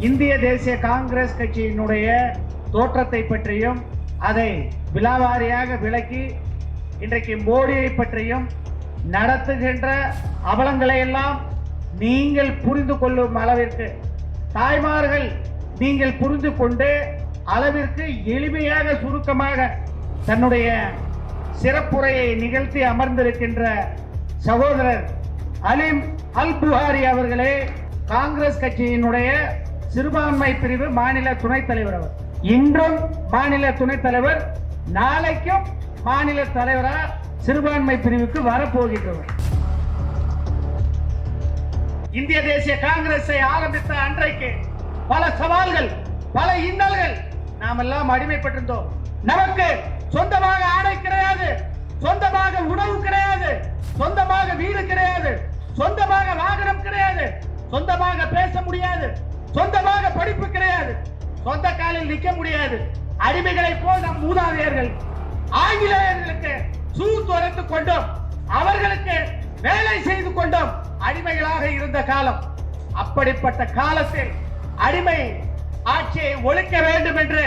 இந்திய தேசிய காங்கிரஸ் கட்சியினுடைய தோற்றத்தை பற்றியும் அதை விலாவாரியாக விளக்கி இன்றைக்கு மோடியை பற்றியும் நடத்துகின்ற அவலங்களை எல்லாம் நீங்கள் புரிந்து கொள்ளும் அளவிற்கு தாய்மார்கள் நீங்கள் புரிந்து கொண்டு அளவிற்கு எளிமையாக சுருக்கமாக தன்னுடைய சிறப்புரையை நிகழ்த்தி அமர்ந்திருக்கின்ற சகோதரர் அலிம் அல் புகாரி அவர்களே காங்கிரஸ் கட்சியினுடைய சிறுபான்மை பிரிவு மாநில துணைத் தலைவர் அவர். இன்றும் மாநில துணைத் தலைவர் நாளைக்கும் மாநில தலைவரா சிறுபான்மை பிரிவுக்கு வரப்போகின்றவர். இந்திய தேசிய காங்கிரஸை ஆரம்பித்த அன்றைக்கு பல சவால்கள் பல இன்னல்கள் நாம் எல்லாம் அடிமைப்பட்டிருந்தோம். நமக்கு சொந்தமாக ஆடை கிடையாது சொந்தமாக உணவு கிடையாது சொந்தமாக வீடு கிடையாது சொந்தமாக வாகனம் கிடையாது சொந்தமாக பேச முடியாது. சொந்தமாக படிப்பு கிடையாது. சொந்த காலில் நிற்க முடியாது. அடிமைகளை போல் நம் மூதாதையர்கள் ஆங்கிலேயர்களுக்கு சூ துரைத்து கொண்டோம். அவர்களுக்கு வேலை செய்து கொண்டோம். அடிமைகளாக இருந்த காலம். அப்படிப்பட்ட காலத்தில் அடிமை ஆட்சியை ஒழிக்க வேண்டும் என்று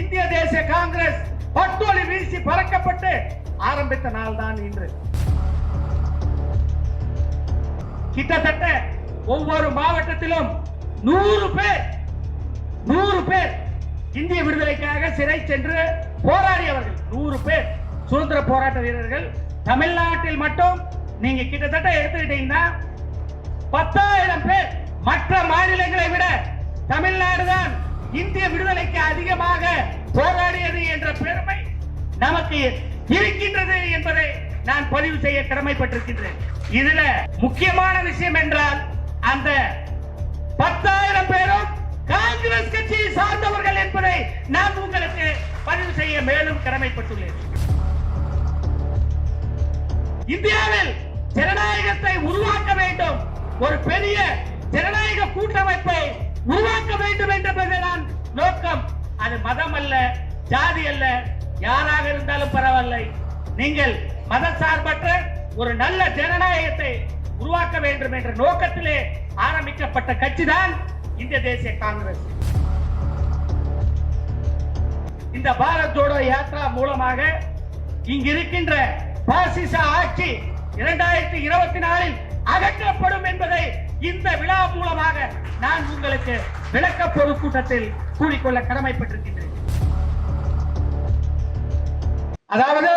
இந்திய தேசிய காங்கிரஸ் பட்டோலி வீசி பறக்கப்பட்டு ஆரம்பித்த நாள் தான் இன்று. கிட்டத்தட்ட ஒவ்வொரு மாவட்டத்திலும் நூறு பேர் நூறு பேர் இந்திய விடுதலைக்காக சிறை சென்று போராடியவர்கள். நூறு பேர் சுதந்திர போராட்ட வீரர்கள். தமிழ்நாட்டில் மட்டும் நீங்க கிட்டத்தட்ட எடுத்துக்கிட்டீங்கன்னா பத்தாயிரம் பேர். மற்ற மாநிலங்களை விட தமிழ்நாடு தான் இந்திய விடுதலைக்கு அதிகமாக போராடியது என்ற பெருமை நமக்கு இருக்கின்றது என்பதை நான் பதிவு செய்ய கடமைப்பட்டிருக்கின்றேன். இதுல முக்கியமான விஷயம் என்றால் அந்த பத்தாயிரம் பேரும் காங்கிரஸ் கட்சியை சார்ந்தவர்கள் என்பதை நான் உங்களுக்கு பதிவு செய்ய மேலும் கடமைப்பட்டுள்ளேன். இந்தியாவில் ஜனநாயகத்தை உருவாக்க வேண்டும். ஒரு பெரிய ஜனநாயக கூட்டமைப்பை உருவாக்க வேண்டும் என்பதுதான் நோக்கம். அது மதம் அல்ல ஜாதி அல்ல யாராக இருந்தாலும் பரவாயில்லை. நீங்கள் மத சார்பற்ற ஒரு நல்ல ஜனநாயகத்தை உருவாக்க வேண்டும் என்ற நோக்கத்திலே ஆரம்பிக்கப்பட்ட கட்சிதான் இந்திய தேசிய காங்கிரஸ். இந்த பாரத் ஜோடோ யாத்ரா மூலமாக இங்கு இருக்கின்ற பாசிச ஆட்சி இரண்டாயிரத்தி இருபத்தி நாலில் அகற்றப்படும் என்பதை இந்த விழா மூலமாக நான் உங்களுக்கு விளக்க பொதுக்கூட்டத்தில் கூறிக்கொள்ள கடமைப்பட்டிருக்கின்றேன். அதாவது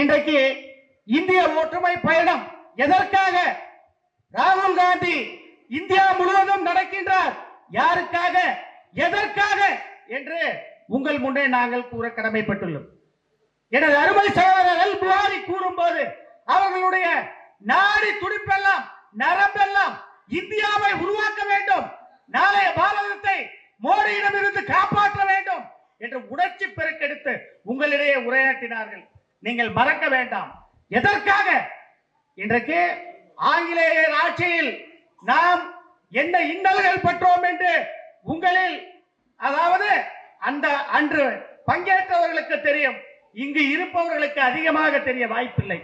இன்றைக்கு இந்திய ஒற்றுமை பயணம் எதற்காக ராகுல் காந்தி இந்தியா முழுவதும் நடக்கின்றார். யாருக்காக? எதற்காக? என்று உங்கள் முன்னே நாங்கள் கூற கடமைப்பட்டுள்ளோம். எனது அருமை சகோதரர் அல் புகாரி கூறும்போது அவர்களுடைய நாடி துடிப்பெல்லாம் நரம்பெல்லாம் இந்தியாவை உருவாக்க வேண்டும். நாளைய பாரதத்தை மோடியிடமிருந்து காப்பாற்ற வேண்டும் என்று உணர்ச்சி பெருக்கெடுத்து உங்களிடையே உரையாற்றினார்கள். நீங்கள் மறக்க வேண்டாம். எதற்காக? இன்றைக்கு ஆங்கிலேயர் ஆட்சியில் நாம் என்ன இன்னல்கள் பற்றோம் என்று உங்களில் அதாவது அந்த அன்று பங்கேற்றவர்களுக்கு தெரியும். இங்கு இருப்பவர்களுக்கு அதிகமாக தெரிய வாய்ப்பில்லை.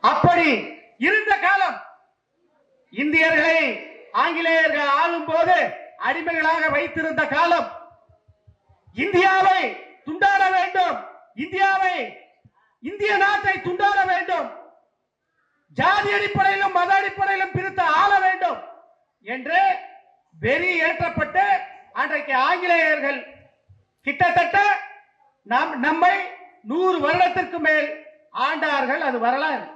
அப்படி இருந்த காலம் இந்தியர்களை ஆங்கிலேயர்கள் ஆளும் போது அடிமைகளாக வைத்திருந்த காலம். இந்தியாவை துண்டாட வேண்டும். இந்தியாவை இந்திய நாட்டை துண்டாட வேண்டும். ஜாதி அடிப்படையிலும் மத அடிப்படையிலும் பிரித்து ஆள வேண்டும் என்று வெறி ஏற்றப்பட்டு அன்றைக்கு ஆங்கிலேயர்கள் கிட்டத்தட்ட நாம் நம்மை நூறு வருடத்திற்கு மேல் ஆண்டார்கள் அது வரலாறு.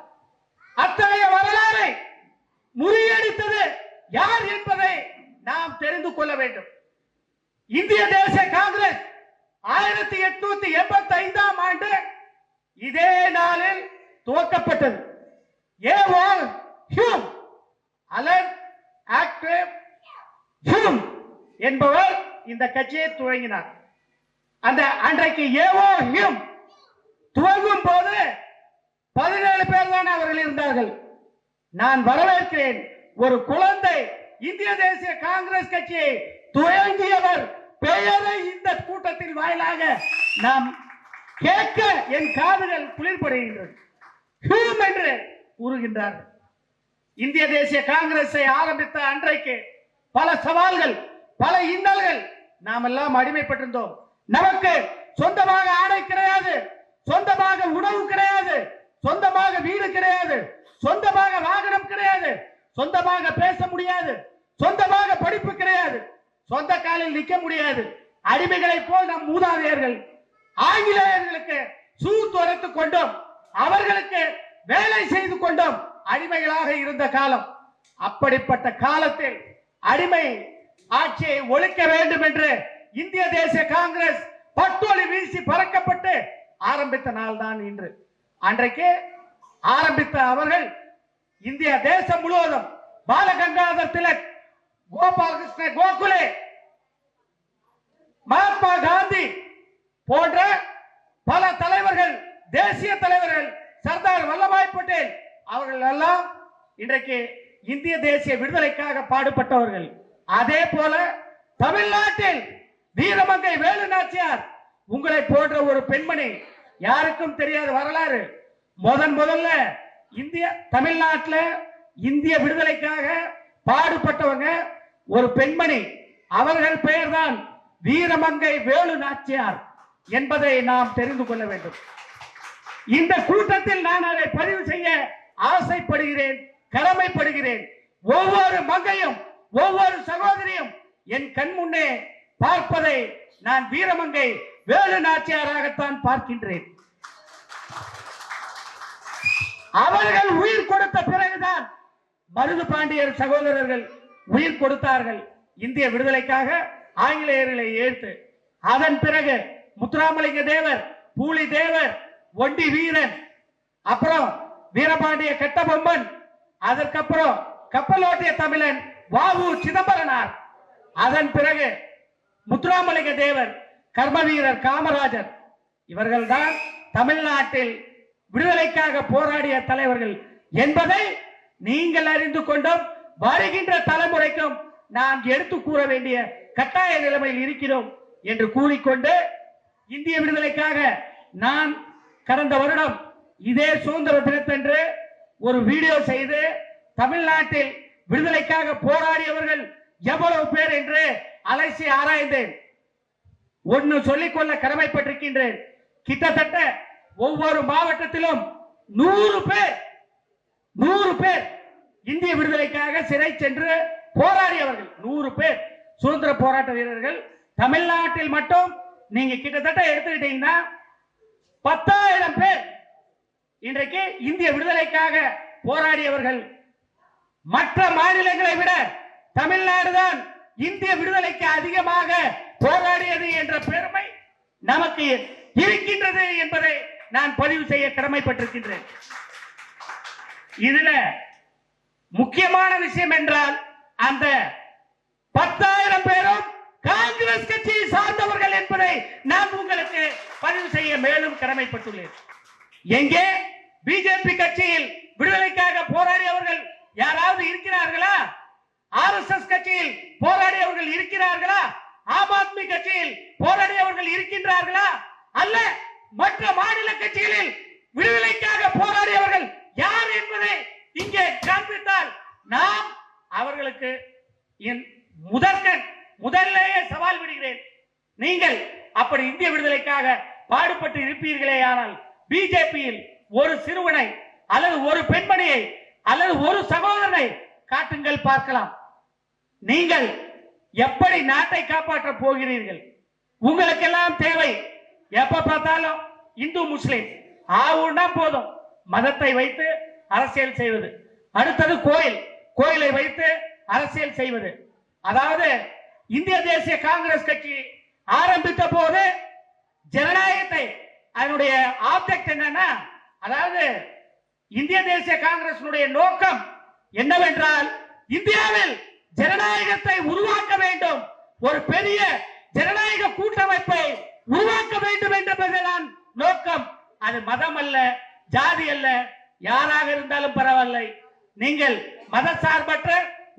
அத்தகைய வரலாறை முறியடித்தது யார் என்பதை நாம் தெரிந்து கொள்ள வேண்டும். இந்திய தேசிய காங்கிரஸ் ஆயிரத்தி எட்நூத்தி எண்பத்தி ஐந்தாம் ஆண்டு இதே நாளில் துவக்கப்பட்டது. ஏ வால் ஹியூம் அலன் ஆக்டிவ் ஹியூம் என்பவர் இந்த கட்சியை துவங்கினார். அந்த அன்றைக்கு ஏவோ ஹியூம் துவங்கும் போது பதினேழு பேர் தான் அவர்கள் இருந்தார்கள். நான் வரவேற்கிறேன். ஒரு குழந்தை இந்திய தேசிய காங்கிரஸ் கட்சியை துவங்கியவர் பெயரை இந்த கூட்டத்தின் வாயிலாக நாம் கேட்க என் காதுகள் குளிர்படுகின்றது ஹியூம் என்று கூறுகின்றார்கள். இந்திய தேசிய காங்கிரஸை ஆரம்பித்த அன்றைக்கு பல சவால்கள் பல இன்னல்கள் நாம் எல்லாம் அடிமைப்பட்டிருந்தோம். நமக்கு சொந்தமாக ஆடை கிடையாது சொந்தமாக உணவு கிடையாது சொந்தமாக வீடு கிடையாது சொந்தமாக வாகனம் கிடையாது சொந்தமாக பேச முடியாது சொந்தமாக படிப்பு கிடையாது சொந்த காலில் நிற்க முடியாது. அடிமைகளைப் போல் நம் மூதாதையர்கள் ஆங்கிலேயர்களுக்கு சூ துரத்து கொண்டோம். அவர்களுக்கு வேலை செய்து கொண்டோம். அடிமைகளாக இருந்த காலம். அப்படிப்பட்ட காலத்தில் அடிமை ஆட்சியை ஒழிக்க வேண்டும் என்று இந்திய தேசிய காங்கிரஸ் பட்டோலி வீசி பறக்கப்பட்டு ஆரம்பித்த நாள் தான் இன்று. அன்றைக்கு ஆரம்பித்த அவர்கள் இந்திய தேசம் முழுவதும் பாலகங்காதர் திலக் கோபாலகிருஷ்ண கோகுலே மகாத்மா காந்தி போன்ற பல தலைவர்கள் தேசிய தலைவர்கள் சர்தார் வல்லபாய் பட்டேல் அவர்கள் எல்லாம் இன்றைக்கு இந்திய தேசிய விடுதலைக்காக பாடுபட்டவர்கள். அதே போல தமிழ்நாட்டில் வீரமங்கை வேலு நாச்சியார் உங்களை போன்ற ஒரு பெண்மணி யாருக்கும் தெரியாத வரலாறு. முதன் முதல்ல இந்திய தமிழ்நாட்டில் இந்திய விடுதலைக்காக பாடுபட்டவங்க ஒரு பெண்மணி. அவர்கள் பெயர்தான் வீரமங்கை வேலு நாச்சியார் என்பதை நாம் தெரிந்து கொள்ள வேண்டும். இந்த கூட்டத்தில் நான் அதை பதிவு செய்ய ஆசைப்படுகிறேன் கடமைப்படுகிறேன். ஒவ்வொரு மங்கையும் ஒவ்வொரு சகோதரியும் என் கண் முன்னே பார்ப்பதை நான் வீரமங்கை வேலு நாச்சியாராகத்தான் பார்க்கின்றேன். அவர்கள் உயிர் கொடுத்த பிறகுதான் மருது பாண்டியர் சகோதரர்கள் உயிர் கொடுத்தார்கள். இந்திய விடுதலைக்காக ஆங்கிலேயர்களை ஏற்று அதன் பிறகு முத்துராமலிங்க தேவர் பூலி தேவர் ஒண்டி வீரன் அப்புறம் வீரபாண்டிய கட்டபொம்மன் அதற்கப்புறம் கப்பலோட்டிய தமிழன் வாவு சிதம்பரனார். அதன் பிறகு முத்துராமலிங்க தேவர் கர்ம வீரர் காமராஜர். இவர்கள்தான் தமிழ்நாட்டில் விடுதலைக்காக போராடிய தலைவர்கள் என்பதை நீங்கள் அறிந்து கொண்டும் வருகின்ற தலைமுறைக்கும் நாம் எடுத்து கூற வேண்டிய கட்டாய நிலைமையில் இருக்கிறோம் என்று கூறிக்கொண்டு இந்திய விடுதலைக்காக நான் கடந்த வருடம் இதே சுதந்திர தினத்தன்று ஒரு வீடியோ செய்து தமிழ்நாட்டில் விடுதலைக்காக போராடியவர்கள் எவ்வளவு பேர் என்று அலசி ஆராய்ந்தேன். ஒன்னு சொல்லிக்கொள்ள கடமைப்பட்டிருக்கின்றேன். கிட்டத்தட்ட ஒவ்வொரு மாவட்டத்திலும் நூறு பேர் நூறு பேர் இந்திய விடுதலைக்காக சிறை சென்று போராடியவர்கள் நூறு பேர் சுதந்திர போராட்ட வீரர்கள். தமிழ்நாட்டில் மட்டும் நீங்க கிட்டத்தட்ட எடுத்துக்கிட்டீங்கன்னா பத்தாயிரம் பேர் இன்றைக்கு இந்திய விடுதலைக்காக போராடியவர்கள். மற்ற மாநிலங்களை விட தமிழ்நாடு தான் இந்திய விடுதலைக்கு அதிகமாக போராடியது என்ற பெருமை நமக்கு இருக்கின்றது என்பதை நான் பதிவு செய்ய கடமைப்பட்டிருக்கின்றேன். இதுல முக்கியமான விஷயம் என்றால் அந்த பத்தாயிரம் பேரும் காங்கிரஸ் கட்சியை சார்ந்தவர்கள் என்பதை நான் உங்களுக்கு பதிவு செய்ய மேலும் கடமைப்பட்டுள்ளேன். எங்கே? பிஜேபி கட்சியில் விடுதலைக்காக போராடியவர்கள் யாராவது இருக்கிறார்களா? ஆர்எஸ்எஸ் கட்சியில் போராடியவர்கள் இருக்கிறார்களா? ஆம் ஆத்மி கட்சியில் போராடியவர்கள் இருக்கின்றார்களா? அல்ல மற்ற மாநில கட்சிகளில் விடுதலைக்காக போராடியவர்கள் யார் என்பதை இங்கே காண்பித்தால் நாம் அவர்களுக்கு என் முதற்கண் முதல்லேயே சவால் விடுகிறேன். நீங்கள் அப்படி இந்திய விடுதலைக்காக பாடுபட்டு இருப்பீர்களே ஆனால் பிஜேபியில் ஒரு சிறுவனை அல்லது ஒரு பெண்மணியை அல்லது ஒரு சகோதரனை காட்டுங்கள் பார்க்கலாம். நீங்கள் எப்படி நாட்டை காப்பாற்ற போகிறீர்கள்? உங்களுக்கெல்லாம் தேவை எப்ப பார்த்தாலும் இந்து முஸ்லிம். ஆவுன்னா போதும். மதத்தை வைத்து அரசியல் செய்வது. அடுத்தது கோயில். கோயிலை வைத்து அரசியல் செய்வது. அதாவது இந்திய தேசிய காங்கிரஸ் கட்சி ஆரம்பித்த போது ஜனநாயகத்தை அதனுடைய ஆப்ஜெக்ட் என்னன்னா அதாவது இந்திய தேசிய காங்கிரசினுடைய நோக்கம் என்னவென்றால் இந்தியாவில் ஜனநாயகத்தை உருவாக்க வேண்டும். ஒரு பெரிய ஜனநாயக கூட்டமைப்பை உருவாக்க வேண்டும் என்பதுதான் நோக்கம். அது மதம் அல்ல ஜாதி அல்ல யாராக இருந்தாலும் பரவாயில்லை. நீங்கள் மத சார்பற்ற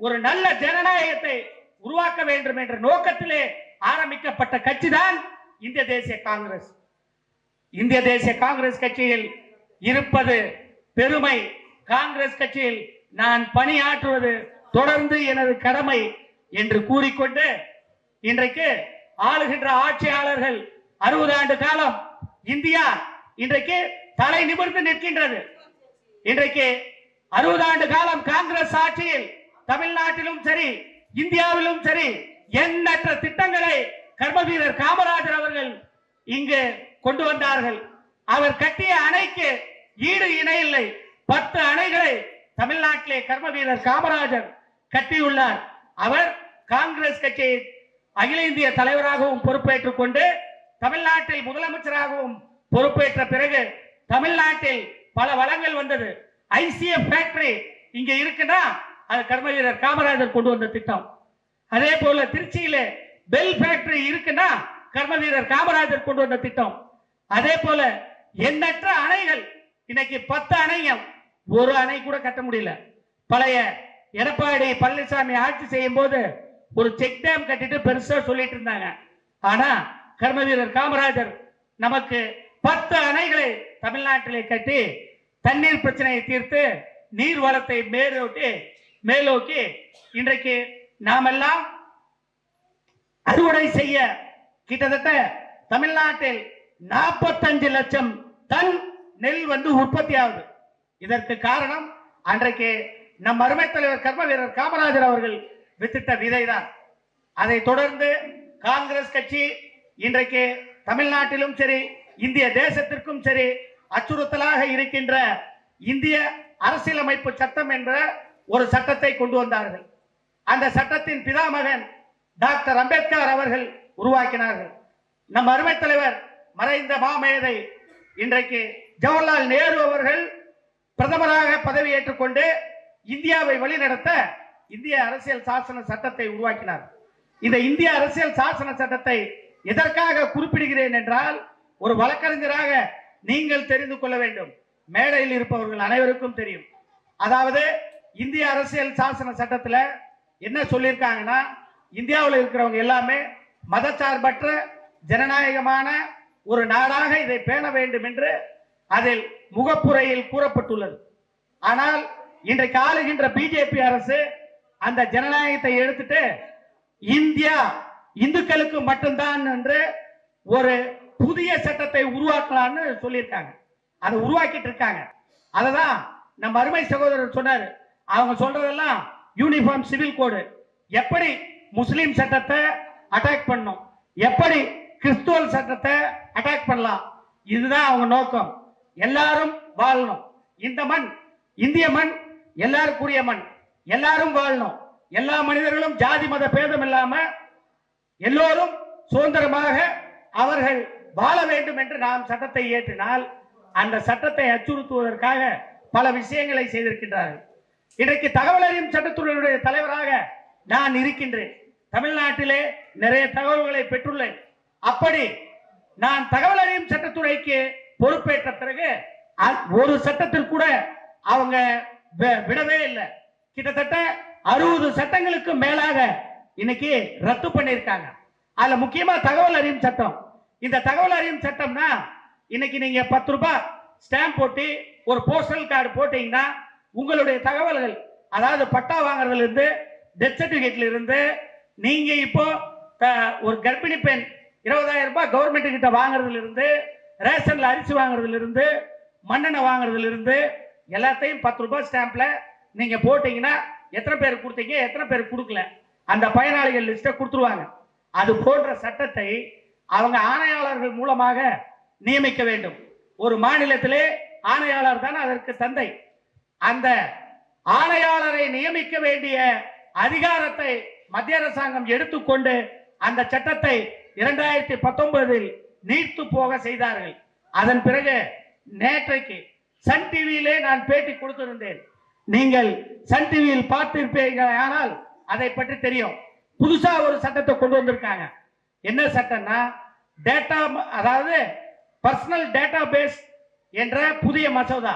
ஒரு நல்ல ஜனநாயகத்தை உருவாக்க வேண்டும் என்ற நோக்கத்திலே ஆரம்பிக்கப்பட்ட கட்சி தான் இந்திய தேசிய காங்கிரஸ். இந்திய தேசிய காங்கிரஸ் கட்சியில் இருப்பது பெருமை. காங்கிரஸ் கட்சியில் நான் பணியாற்றுவது தொடர்ந்து எனது கடமை என்று கூறிக்கொண்டு இன்றைக்கு ஆளுகின்ற ஆட்சியாளர்கள் அறுபது ஆண்டு காலம் இந்தியா இன்றைக்கு தலை நிமிர்ந்து நிற்கின்றது. இன்றைக்கு அறுபது ஆண்டு காலம் காங்கிரஸ் ஆட்சியில் தமிழ்நாட்டிலும் சரி இந்தியாவிலும் சரி எண்ணற்ற திட்டங்களை கர்மவீரர் காமராஜர் அவர்கள் இங்கு கொண்டு வந்தார்கள். அவர் கட்டிய அணைக்கு ஈடு இணை இல்லை. பத்து அணைகளை தமிழ்நாட்டிலே கர்மவீரர் காமராஜர் கட்டியுள்ளார். அவர் காங்கிரஸ் கட்சியை அகில இந்திய தலைவராகவும் பொறுப்பேற்றுக் கொண்டு தமிழ்நாட்டில் முதலமைச்சராகவும் பொறுப்பேற்ற பிறகு தமிழ்நாட்டில் பல வளங்கள் வந்தது. ஐசிஎஃப் ஃபேக்டரி இங்க இருக்குன்னா அது கர்ம வீரர் காமராஜர் கொண்டு வந்த திட்டம். அதே போல திருச்சியில பெல் ஃபேக்டரி இருக்குன்னா கர்ம வீரர் காமராஜர் கொண்டு வந்த திட்டம். அதே போல எண்ணற்ற அணைகள் இன்னைக்கு பத்து அணைகள் ஒரு அணை கூட கட்ட முடியல. பழைய எடப்பாடி பழனிசாமி ஆட்சி செய்யும் போது ஒரு செக் டேம் கட்டிட்டு பெருசா சொல்லிட்டு இருந்தாங்க. ஆனா கர்ம வீரர் காமராஜர் நமக்கு பத்து அணைகளை தமிழ்நாட்டிலே கட்டி தண்ணீர் பிரச்சனையை தீர்த்து நீர் வளத்தை மேலோட்டி மேலோக்கி. இன்றைக்கு நாமெல்லாம் அறுவடை செய்ய கிட்டத்தட்ட தமிழ்நாட்டில் நாற்பத்தஞ்சு லட்சம் டன் நெல் வந்து உற்பத்தி ஆகுது. இதற்கு காரணம் அன்றைக்கு நம் அருமை தலைவர் கர்ம வீரர் காமராஜர் அவர்கள் வித்திட்ட விதைதான். அதை தொடர்ந்து காங்கிரஸ் கட்சி இன்றைக்கு தமிழ்நாட்டிலும் சரி இந்திய தேசத்திற்கும் சரி அச்சுறுத்தலாக இருக்கின்ற இந்திய அரசியலமைப்பு சட்டம் என்ற ஒரு சட்டத்தை கொண்டு வந்தார்கள். அந்த சட்டத்தின் பிதாமகன் டாக்டர் அம்பேத்கர் அவர்கள் உருவாக்கினார்கள். நம் அருமை தலைவர் மறைந்த மாமேதை இன்றைக்கு ஜவஹர்லால் நேரு அவர்கள் பிரதமராக பதவியேற்றுக் கொண்டு இந்தியாவை வழிநடத்த இந்திய அரசியல் சாசன சட்டத்தை உருவாக்கினார். இந்த இந்திய அரசியல் சாசன சட்டத்தை எதற்காக குறிப்பிடுகிறேன் என்றால் ஒரு வழக்கறிஞராக நீங்கள் தெரிந்து கொள்ள வேண்டும். மேடையில் இருப்பவர்கள் அனைவருக்கும் தெரியும். அதாவது இந்திய அரசியல் சாசன சட்டத்தில் என்ன சொல்லியிருக்காங்கன்னா இந்தியாவில் இருக்கிறவங்க எல்லாமே மதச்சார்பற்ற ஜனநாயகமான ஒரு நாடாக இதை பேண வேண்டும் என்று அதில் முகப்புரையில் கூறப்பட்டுள்ளது. ஆனால் இன்றைக்கு ஆளுகின்ற பிஜேபி அரசு அந்த ஜனநாயகத்தை எடுத்துட்டு இந்தியா இந்துக்களுக்கு மட்டும்தான் என்று ஒரு புதிய சட்டத்தை உருவாக்கலாம்னு சொல்லியிருக்காங்க. அதை உருவாக்கிட்டு இருக்காங்க. அததான் நம்ம அருமை சகோதரர் சொன்னார் அவங்க சொல்றதெல்லாம் யூனிஃபார்ம் சிவில் கோடு எப்படி முஸ்லீம் சட்டத்தை அட்டாக் பண்ணும் எப்படி கிறிஸ்துவ சட்டத்தை அட்டாக் பண்ணலாம்? இதுதான் அவங்க நோக்கம். எல்லாரும் வாழணும். இந்த மண் இந்திய மண் எல்லாருக்குரிய மண். எல்லாரும் வாழணும். எல்லா மனிதர்களும் ஜாதி மத பேதம் இல்லாம எல்லோரும் சுதந்திரமாக அவர்கள் வாழ வேண்டும் என்று நாம் சட்டத்தை இயற்றினால் அந்த சட்டத்தை அச்சுறுத்துவதற்காக பல விஷயங்களை செய்திருக்கின்றார்கள். இன்றைக்கு தகவல் அறியும் சட்டத்துறையுடைய தலைவராக நான் இருக்கின்றேன். தமிழ்நாட்டிலே நிறைய தகவல்களை பெற்றுள்ளேன். அப்படி நான் தகவல் அறியும் சட்டத்துறைக்கு பொறுப்பேற்ற பிறகு அ- ஒரு சட்டத்தில் கூட அவங்க வி- விடவே இல்லை. கிட்டத்தட்ட அறுபது சட்டங்களுக்கு மேலாக இன்னைக்கு ரத்து பண்ணியிருக்காங்க. அதுல முக்கியமா தகவல் அறியும் சட்டம். இந்த தகவல் அறியும் சட்டம்னா இன்னைக்கு நீங்க பத்து ரூபாய் ஸ்டாம்ப் போட்டு ஒரு போஸ்டல் கார்டு போட்டீங்கன்னா உங்களுடைய தகவல்கள் அதாவது பட்டா வாங்குறதுல இருந்து டெத் சர்டிபிகேட்ல இருந்து நீங்க இப்போ ஒரு கர்ப்பிணி பெண் இருபதாயிரம் ரூபாய் கவர்மெண்ட் கிட்ட வாங்குறதுல இருந்து ரேஷன்ல அரிசி வாங்குறதுல இருந்து மண்ணெண்ணெய் வாங்குறதுல இருந்து எல்லாத்தையும் பத்து ரூபாய் ஸ்டாம்ப்ல நீங்க போட்டீங்கன்னா எத்தனை பேர் கொடுத்தீங்க எத்தனை பேர் கொடுக்கல? அந்த பயனாளிகள் லிஸ்ட்டை கொடுத்துருவாங்க. அது போன்ற சட்டத்தை அவங்க ஆணையாளர்கள் மூலமாக நியமிக்க வேண்டும். ஒரு மாநிலத்திலே ஆணையாளர் தான் அதற்கு தந்தை. அந்த ஆணையாளரை நியமிக்க வேண்டிய அதிகாரத்தை மத்திய அரசாங்கம் எடுத்துக்கொண்டு அந்த சட்டத்தை இரண்டாயிரத்தி பத்தொன்பதில் நீர்த்து போக செய்தார்கள். அதன் பிறகு நேற்றைக்கு சன் டிவியிலே நான் பேட்டி கொடுத்திருந்தேன். நீங்கள் சன் டிவியில் பார்த்திருப்பீர்கள் ஆனால் அதை பற்றி தெரியும். புதுசா ஒரு சட்டத்தை கொண்டு வந்திருக்காங்க. என்ன சட்டம்னா டேட்டா அதாவது பர்சனல் டேட்டா பேஸ் என்ற புதிய மசோதா.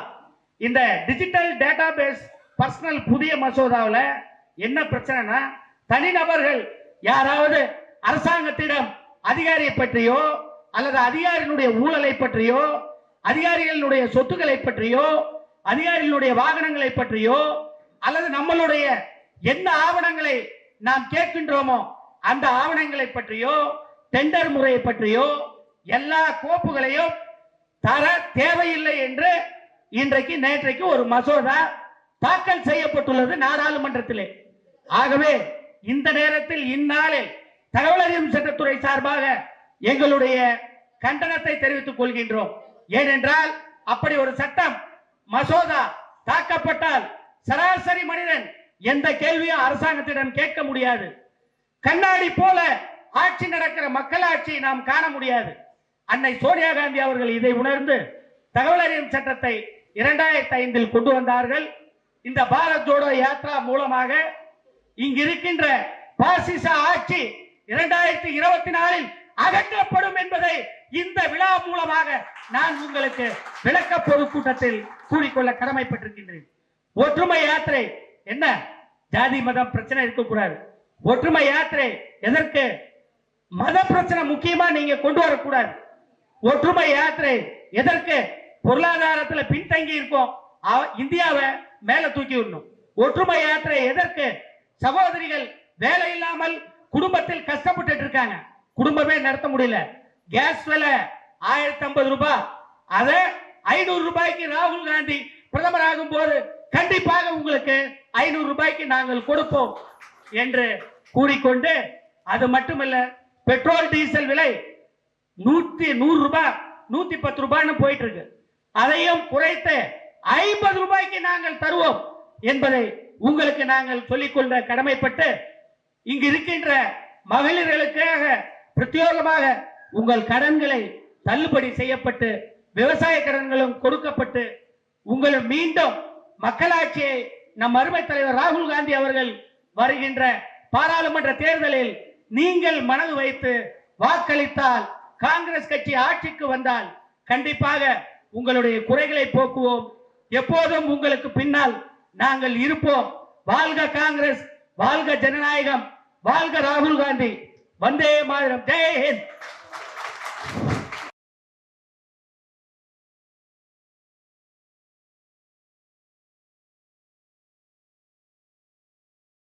இந்த டிஜிட்டல் டேட்டா பேஸ் பர்சனல் புதிய மசோதாவில் என்ன பிரச்சனைனா தனிநபர்கள் யாராவது அரசாங்கத்திடம் அதிகாரியை பற்றியோ அல்லது அதிகாரிகளுடைய ஊழலை பற்றியோ அதிகாரிகளுடைய சொத்துக்களை பற்றியோ அதிகாரிகளுடைய வாகனங்களை பற்றியோ அல்லது நம்மளுடைய என்ன ஆவணங்களை நாம் கேட்கின்றோமோ அந்த ஆவணங்களை பற்றியோ டெண்டர் முறையை பற்றியோ எல்லா கோப்புகளையும் தர தேவையில்லை என்று இன்றைக்கு நேற்றைக்கு ஒரு மசோதா தாக்கல் செய்யப்பட்டுள்ளது நாடாளுமன்றத்திலே. ஆகவே இந்த நேரத்தில் இந்நாளில் தகவல் அறியும் சட்டத்துறை சார்பாக எங்களுடைய கண்டனத்தை தெரிவித்துக் கொள்கின்றோம். ஏனென்றால் அப்படி ஒரு சட்டம் மசோதா தாக்கப்பட்டால் சராசரி மனிதன் எந்த கேள்வியும் அரசாங்கத்திடம் கேட்க முடியாது. கண்ணாடி போல ஆட்சி நடக்கிற மக்களாட்சி நாம் காண முடியாது. அன்னை சோனியா காந்தி அவர்கள் இதை உணர்ந்து தகவல் அறியும் சட்டத்தை இரண்டாயிரத்தி ஐந்தில் கொண்டு வந்தார்கள். இந்த பாரத் ஜோடோ யாத்ரா மூலமாக இங்கு இருக்கின்ற பாசிச ஆட்சி இரண்டாயிரத்தி இருபத்தி நாலில் அகற்றப்படும் என்பதை இந்த விழா மூலமாக நான் உங்களுக்கு விளக்க பொதுக்கூட்டத்தில் கூறிக்கொள்ள கடமைப்பட்டிருக்கின்றேன். ஒற்றுமை யாத்திரை என்ன? ஜாதி மதம் பிரச்சனை இருக்கக்கூடாது. ஒற்றுமை யாத்திரை எதற்கு? மத பிரச்சனை முக்கியமா நீங்க கொண்டு வரக்கூடாது. ஒற்றுமை யாத்திரை எதற்கு? பொருளாதாரத்துல பின்தங்கி இருக்கோம். அவ- இந்தியாவை மேல தூக்கி விடணும். ஒற்றுமை யாத்திரை எதற்கு? சகோதரிகள் வேலை இல்லாமல் குடும்பத்தில் கஷ்டப்பட்டு இருக்காங்க. குடும்பமே நடத்த முடியல. கேஸ் விலை ஆயிரத்தி ஐம்பது ரூபாய். அதை ஐநூறு ரூபாய்க்கு ராகுல் காந்தி பிரதமர் ஆகும் போது கண்டிப்பாக உங்களுக்கு ஐநூறு ரூபாய்க்கு நாங்கள் கொடுப்போம் என்று கூறிக்கொண்டு அது மட்டுமல்ல பெட்ரோல் டீசல் விலை நூத்தி நூறு ரூபாய் நூத்தி பத்து ரூபாய்னு போயிட்டு இருக்கு. அதையும் குறைத்து ஐம்பது ரூபாய்க்கு நாங்கள் தருவோம் என்பதை உங்களுக்கு நாங்கள் சொல்லிக்கொள்ள கடமைப்பட்டு இங்கு இருக்கின்ற மகளிர்களுக்காக பிரத்யோகமாக உங்கள் கடன்களை தள்ளுபடி செய்யப்பட்டு விவசாய கடன்களும் கொடுக்கப்பட்டு உங்கள் மீண்டும் மக்களாட்சியை நம் அருமை தலைவர் ராகுல் காந்தி அவர்கள் வருகின்ற பாராளுமன்ற தேர்தலில் நீங்கள் மனது வைத்து வாக்களித்தால் காங்கிரஸ் கட்சி ஆட்சிக்கு வந்தால் கண்டிப்பாக உங்களுடைய குறைகளை போக்குவோம். எப்போதும் உங்களுக்கு பின்னால் நாங்கள் இருப்போம். வாழ்க காங்கிரஸ் வாழ்க ஜனநாயகம் வாழ்க ராகுல் காந்தி. வந்தே மாதிரம் ஜெய் ஹிந்த்.